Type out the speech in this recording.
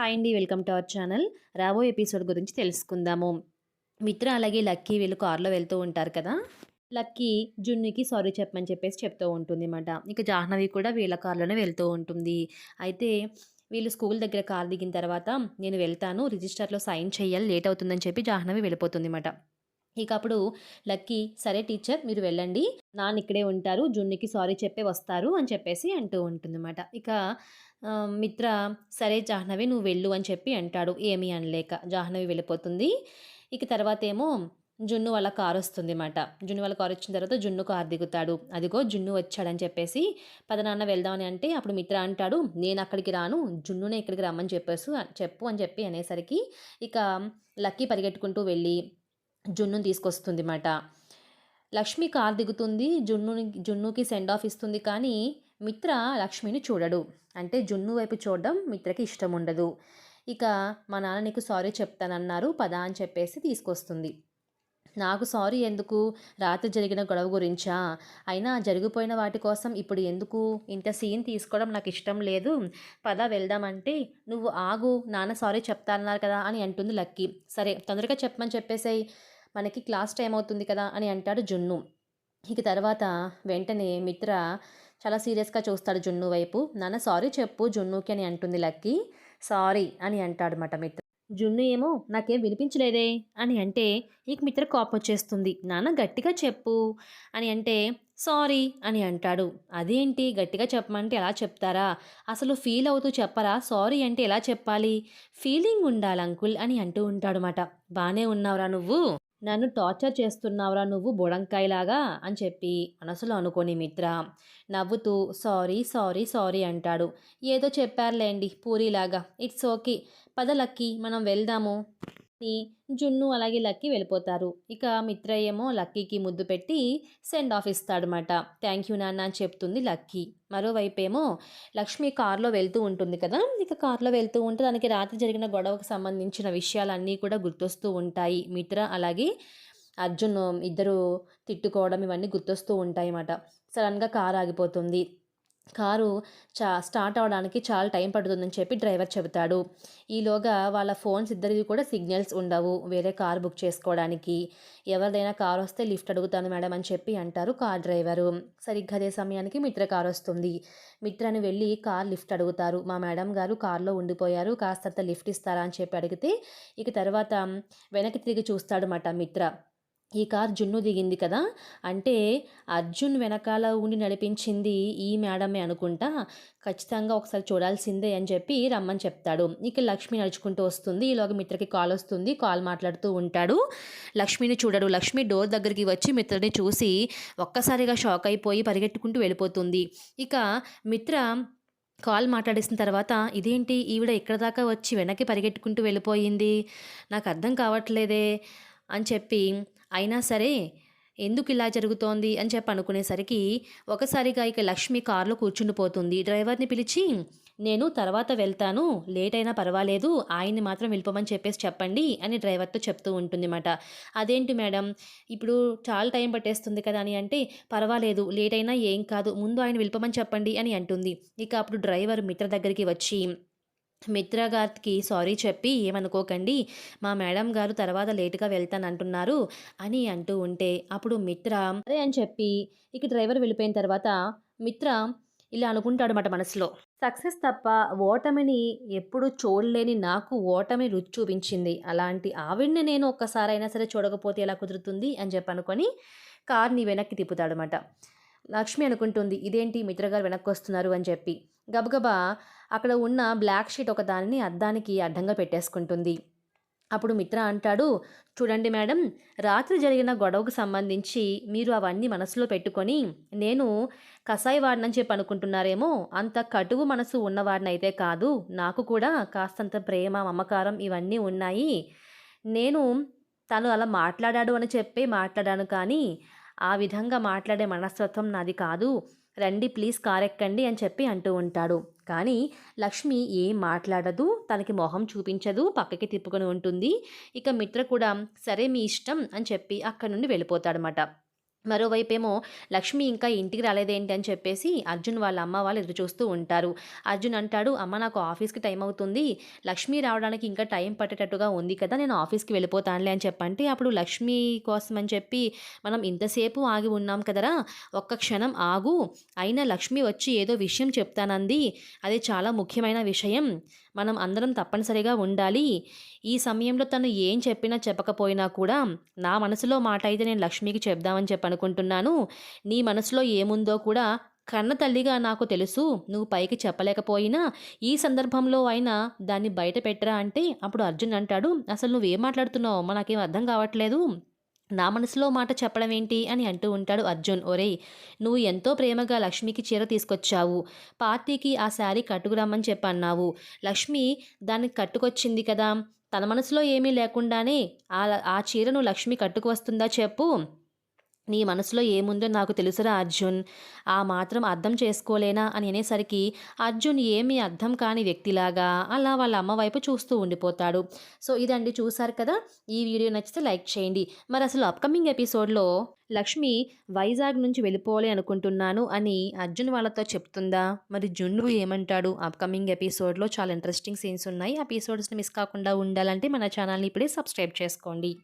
Hi అండి welcome to our channel. రాబోయే episode గురించి తెలుసుకుందాము. మిత్ర అలాగే లక్కీ వీళ్ళు కారులో వెళ్తూ ఉంటారు కదా? లక్కీ జున్నుకి సారీ చెప్పమని చెప్పేసి చెప్తూ ఉంటుంది అన్నమాట ఇక జాహ్నవి కూడా వీళ్ళ కారులోనే వెళ్తూ ఉంటుంది. అయితే వీళ్ళు స్కూల్ దగ్గర కార్ దిగిన తర్వాత నేను వెళ్తాను రిజిస్టర్లో సైన్ చేయాలి లేట్ అవుతుందని చెప్పి జాహ్నవి వెళ్ళిపోతుంది అన్నమాట ఇక అప్పుడు లక్కీ సరే టీచర్ మీరు వెళ్ళండి. నాన్న ఇక్కడే ఉంటారు జున్నుకి సారీ చెప్పే వస్తారు అని చెప్పేసి అంటూ ఉంటుందన్నమాట. ఇక మిత్ర సరే జాహ్నవి నువ్వు వెళ్ళు అని చెప్పి అంటాడు. ఏమీ అనలేక జాహ్నవి వెళ్ళిపోతుంది. ఇక తర్వాత ఏమో జున్ను వాళ్ళ కారు వస్తుంది అన్నమాట జున్ను వాళ్ళ కారు వచ్చిన తర్వాత జున్ను కారు దిగుతాడు. అదిగో జున్ను వచ్చాడని చెప్పేసి పదనాన్న వెళ్దామని అంటే అప్పుడు మిత్ర అంటాడు నేను అక్కడికి రాను జున్నునే ఇక్కడికి రమ్మని చెప్పేసి చెప్పు అని చెప్పి అనేసరికి ఇక లక్కీ పరిగెట్టుకుంటూ వెళ్ళి జున్నుని తీసుకొస్తుంది మాట. లక్ష్మి కార్ దిగుతుంది జున్నుని జున్నుకి సెండ్ ఆఫ్ ఇస్తుంది కానీ మిత్ర లక్ష్మిని చూడడు. అంటే జున్ను వైపు చూడడం మిత్రకి ఇష్టం ఉండదు. ఇక మా నాన్న నీకు సారీ చెప్తానన్నారు పద అని చెప్పేసి తీసుకొస్తుంది. నాకు సారీ ఎందుకు? రాత్రి జరిగిన గొడవ గురించా? అయినా జరిగిపోయిన వాటి కోసం ఇప్పుడు ఎందుకు? ఇంత సీన్ తీసుకోవడం నాకు ఇష్టం లేదు. పద వెళ్దామంటే నువ్వు ఆగు నాన్న సారీ చెప్తాన్నారు కదా అని అంటుంది లక్కీ. సరే తొందరగా చెప్పమని చెప్పేసాయి. మనకి క్లాస్ టైం అవుతుంది కదా అని అంటాడు జున్ను. ఇక తర్వాత వెంటనే మిత్ర చాలా సీరియస్గా చూస్తాడు జున్ను వైపు. నాన్న సారీ చెప్పు జున్నుకి అని అంటుంది లక్కీ. సారీ అని అంటాడు మాట మిత్ర. జున్ను ఏమో నాకేం వినిపించలేదే అని అంటే ఇక మిత్ర కోపం వచ్చేస్తుంది. నాన్న గట్టిగా చెప్పు అని అంటే సారీ అని అంటాడు. అదేంటి? గట్టిగా చెప్పమంటే ఎలా చెప్తారా? అసలు ఫీల్ అవుతూ చెప్పరా? సారీ అంటే ఎలా చెప్పాలి? ఫీలింగ్ ఉండాలి అంకుల్ అని అంటూ ఉంటాడు మాట బాగానే ఉన్నావురా నువ్వు నన్ను టార్చర్ చేస్తున్నావురా నువ్వు బుడంకాయలాగా అని చెప్పి మనసులో అనుకోని మిత్ర నవ్వుతూ సారీ సారీ సారీ అంటాడు. ఏదో చెప్పారులేండి పూరిలాగా. It's okay. పద లక్కీ మనం వెళ్దాము. అని జున్ను అలాగే లక్కీ వెళ్ళిపోతారు. ఇక మిత్ర ఏమో లక్కీకి ముద్దు పెట్టి సెండ్ ఆఫ్ ఇస్తాడనమాట థ్యాంక్ యూ నాన్న అని చెప్తుంది లక్కీ. మరోవైపు ఏమో లక్ష్మి కారులో వెళ్తూ ఉంటుంది కదా? ఇక కారులో వెళ్తూ ఉంటే దానికి రాత్రి జరిగిన గొడవకు సంబంధించిన విషయాలన్నీ కూడా గుర్తొస్తూ ఉంటాయి. మిత్ర అలాగే అర్జున్ ఇద్దరు తిట్టుకోవడం ఇవన్నీ గుర్తొస్తూ ఉంటాయి అన్నమాట సడన్గా కారు ఆగిపోతుంది. కారు చా స్టార్ట్ అవడానికి చాలా టైం పడుతుందని చెప్పి డ్రైవర్ చెబుతాడు. ఈలోగా వాళ్ళ ఫోన్స్ ఇద్దరివి కూడా సిగ్నల్స్ ఉండవు వేరే కార్ బుక్ చేసుకోవడానికి. ఎవరిదైనా కార్ వస్తే లిఫ్ట్ అడుగుతాను మేడం అని చెప్పి అంటారు కార్ డ్రైవరు. సరిగ్గా అదే సమయానికి మిత్ర కార్ వస్తుంది. మిత్రను వెళ్ళి కార్ లిఫ్ట్ అడుగుతారు. మా మేడం గారు కార్లో ఉండిపోయారు. కాస్తంత లిఫ్ట్ ఇస్తారా అని చెప్పి అడిగితే ఇక తర్వాత వెనక్కి తిరిగి చూస్తాడు మిత్ర. ఈ కార్ జున్ను దిగింది కదా? అంటే అర్జున్ వెనకాల ఉండి నడిపించింది ఈ మేడమే అనుకుంటా? ఖచ్చితంగా ఒకసారి చూడాల్సిందే అని చెప్పి రమ్మని చెప్తాడు. ఇక లక్ష్మి నడుచుకుంటూ వస్తుంది. ఈలోగా మిత్రకి కాల్ వస్తుంది. కాల్ మాట్లాడుతూ ఉంటాడు. లక్ష్మిని చూడడు. లక్ష్మి డోర్ దగ్గరికి వచ్చి మిత్రని చూసి ఒక్కసారిగా షాక్ అయిపోయి పరిగెట్టుకుంటూ వెళ్ళిపోతుంది. ఇక మిత్ర కాల్ మాట్లాడేసిన తర్వాత ఇదేంటి? ఈవిడ ఇక్కడ దాకా వచ్చి వెనక్కి పరిగెట్టుకుంటూ వెళ్ళిపోయింది. నాకు అర్థం కావట్లేదే అని చెప్పి అయినా సరే ఎందుకు ఇలా జరుగుతోంది అని చెప్పి అనుకునేసరికి ఒకసారిగా ఇక లక్ష్మి కారులో కూర్చుండిపోతుంది డ్రైవర్ని పిలిచి నేను తర్వాత వెళ్తాను లేట్ అయినా పర్వాలేదు ఆయన్ని మాత్రం వెళ్ళిపోమని చెప్పేసి చెప్పండి అని డ్రైవర్తో చెప్తూ ఉంటుంది అన్నమాట అదేంటి మేడం ఇప్పుడు చాలా టైం పట్టేస్తుంది కదా అని అంటే పర్వాలేదు లేట్ అయినా ఏం కాదు ముందు ఆయన వెళ్ళిపోమని చెప్పండి అని అంటుంది. ఇక అప్పుడు డ్రైవర్ మిత్ర దగ్గరికి వచ్చి మిత్ర గారికి సారీ చెప్పి ఏమనుకోకండి. మా మేడం గారు తర్వాత లేటుగా వెళ్తానంటున్నారు అని అంటూ ఉంటే అప్పుడు మిత్ర అరే అని చెప్పి ఇక డ్రైవర్ వెళ్ళిపోయిన తర్వాత మిత్ర ఇలా అనుకుంటాడు మాట మనసులో. సక్సెస్ తప్ప ఓటమిని ఎప్పుడు చూడలేని నాకు ఓటమి రుచి చూపించింది. అలాంటి ఆవిడ్ని నేను ఒక్కసారైనా సరే చూడకపోతే ఎలా కుదురుతుంది? అని చెప్పి అనుకొని కార్ని వెనక్కి తిప్పుతాడనమాట లక్ష్మి అనుకుంటుంది ఇదేంటి మిత్రగారు వెనక్కి వస్తున్నారు అని చెప్పి. గబగబా అక్కడ ఉన్న బ్లాక్ షీట్ ఒక దానిని అద్దానికి అడ్డంగా పెట్టేసుకుంటుంది. అప్పుడు మిత్ర అంటాడు చూడండి మేడం రాత్రి జరిగిన గొడవకు సంబంధించి మీరు అవన్నీ మనసులో పెట్టుకొని నేను కసాయి వాడినని చెప్పి అనుకుంటున్నారేమో అంత కటువు మనసు ఉన్నవాడినైతే కాదు నాకు కూడా కాస్తంత ప్రేమ మమకారం ఇవన్నీ ఉన్నాయి. నేను తను అలా మాట్లాడాడు అని చెప్పి మాట్లాడాను కానీ ఆ విధంగా మాట్లాడే మనస్తత్వం నాది కాదు. రండి ప్లీజ్ కారెక్కండి అని చెప్పి అంటూ ఉంటాడు. కానీ లక్ష్మి ఏం మాట్లాడదు. తనకి మొహం చూపించదు. పక్కకి తిప్పుకొని ఉంటుంది. ఇక మిత్ర కూడా సరే మీ ఇష్టం అని చెప్పి అక్కడి నుండి వెళ్ళిపోతాడనమాట మరోవైపేమో లక్ష్మి ఇంకా ఇంటికి రాలేదేంటి అని చెప్పేసి అర్జున్ వాళ్ళ అమ్మ వాళ్ళు ఎదురు చూస్తూ ఉంటారు. అర్జున్ అంటాడు అమ్మ నాకు ఆఫీస్కి టైం అవుతుంది. లక్ష్మి రావడానికి ఇంకా టైం పట్టేటట్టుగా ఉంది కదా నేను ఆఫీస్కి వెళ్ళిపోతానులే అని చెప్పంటే అప్పుడు లక్ష్మి కోసం అని చెప్పి మనం ఇంతసేపు ఆగి ఉన్నాం కదరా ఒక్క క్షణం ఆగు. అయినా లక్ష్మి వచ్చి ఏదో విషయం చెప్తానంది. అది చాలా ముఖ్యమైన విషయం. మనం అందరం తప్పనిసరిగా ఉండాలి. ఈ సమయంలో తను ఏం చెప్పినా చెప్పకపోయినా కూడా నా మనసులో మాట అయితే నేను లక్ష్మికి చెప్దామని చెప్పి అనుకుంటున్నాను. నీ మనసులో ఏముందో కూడా కన్న తల్లిగా నాకు తెలుసు. నువ్వు పైకి చెప్పలేకపోయినా ఈ సందర్భంలో అయినా దాన్ని బయట పెట్టరా అంటే అప్పుడు అర్జున్ అంటాడు అసలు నువ్వేం మాట్లాడుతున్నావు మనకేం నాకేం అర్థం కావట్లేదు. నా మనసులో మాట చెప్పడం ఏంటి అని అంటూ ఉంటాడు అర్జున్. ఒరేయ్ నువ్వు ఎంతో ప్రేమగా లక్ష్మికి చీర తీసుకొచ్చావు. పార్టీకి ఆ శారీ కట్టుకురమ్మని చెప్పి అన్నావు లక్ష్మి దాన్ని కట్టుకొచ్చింది కదా. తన మనసులో ఏమీ లేకుండానే ఆ ఆ చీరను లక్ష్మి కట్టుకు వస్తుందా చెప్పు. నీ మనసులో ఏముందో నాకు తెలుసురా అర్జున్. ఆ మాత్రం అర్థం చేసుకోలేనా అని అనేసరికి అర్జున్ ఏమీ అర్థం కాని వ్యక్తిలాగా అలా వాళ్ళ అమ్మ వైపు చూస్తూ ఉండిపోతాడు. సో ఇదండి చూసారు కదా? ఈ వీడియో నచ్చితే లైక్ చేయండి. మరి అసలు అప్కమింగ్ ఎపిసోడ్లో లక్ష్మి వైజాగ్ నుంచి వెళ్ళిపోవాలి అనుకుంటున్నాను అని అర్జున్ వాళ్ళతో చెప్తుందా? మరి జున్ను ఏమంటాడు? అప్కమింగ్ ఎపిసోడ్లో చాలా ఇంట్రెస్టింగ్ సీన్స్ ఉన్నాయి. ఆ ఎపిసోడ్స్ని మిస్ కాకుండా ఉండాలంటే మన ఛానల్ని ఇప్పుడే సబ్స్క్రైబ్ చేసుకోండి.